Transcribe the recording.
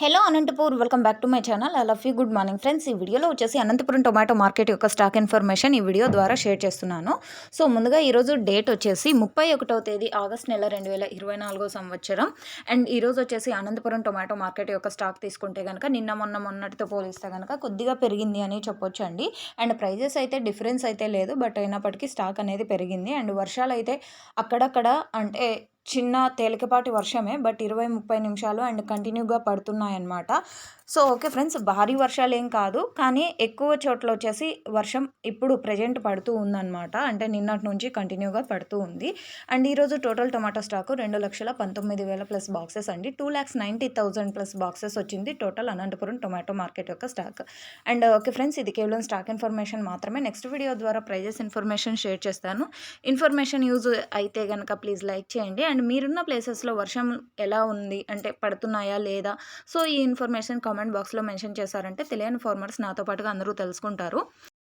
Hello Anantapur welcome back to my channel. I love you good morning friends. ఈ వీడియోలో వచ్చేసి Anantapuram tomato market యొక్క stock information ఈ video ద్వారా షేర్ చేస్తున్నాను. సో ముందుగా ఈరోజు డేట్ వచ్చేసి ముప్పై ఒకటవ తేదీ ఆగస్ట్ నెల రెండు వేల ఇరవై నాలుగో సంవత్సరం. అండ్ ఈరోజు వచ్చేసి అనంతపురం టొమాటో మార్కెట్ యొక్క స్టాక్ తీసుకుంటే కనుక నిన్న మొన్న మొన్నటితో పోలిస్తే కనుక కొద్దిగా పెరిగింది అని చెప్పొచ్చు అండి. అండ్ ప్రైజెస్ అయితే డిఫరెన్స్ అయితే లేదు బట్ అయినప్పటికీ స్టాక్ అనేది పెరిగింది. అండ్ వర్షాలు అయితే అక్కడక్కడ అంటే చిన్న తేలికపాటి వర్షమే బట్ ఇరవై ముప్పై నిమిషాలు అండ్ కంటిన్యూగా పడుతున్నాయన్నమాట. సో ఓకే ఫ్రెండ్స్ భారీ వర్షాలు ఏం కాదు. కానీ ఎక్కువ చోట్ల వచ్చేసి వర్షం ఇప్పుడు ప్రజెంట్ పడుతూ ఉందన్నమాట. అంటే నిన్నటి నుంచి కంటిన్యూగా పడుతూ ఉంది. అండ్ ఈరోజు టోటల్ టొమాటో స్టాకు రెండు లక్షల పంతొమ్మిది వేల ప్లస్ బాక్సెస్ అండి. Two lakhs ninety thousand plus boxes వచ్చింది టోటల్ అనంతపురం టొమాటో మార్కెట్ యొక్క స్టాక్. అండ్ ఓకే ఫ్రెండ్స్ ఇది కేవలం స్టాక్ ఇన్ఫర్మేషన్ మాత్రమే. నెక్స్ట్ వీడియో ద్వారా ప్రైజెస్ ఇన్ఫర్మేషన్ షేర్ చేస్తాను. ఇన్ఫర్మేషన్ యూజ్ అయితే కనుక ప్లీజ్ లైక్ చేయండి. అండ్ మీరున్న ప్లేసెస్లో వర్షం ఎలా ఉంది? అంటే పడుతున్నాయా లేదా? సో ఈ ఇన్ఫర్మేషన్ కామెంట్ బాక్స్లో మెన్షన్ చేశారంటే తెలియని ఫార్మర్స్ నాతో పాటుగా అందరూ తెలుసుకుంటారు.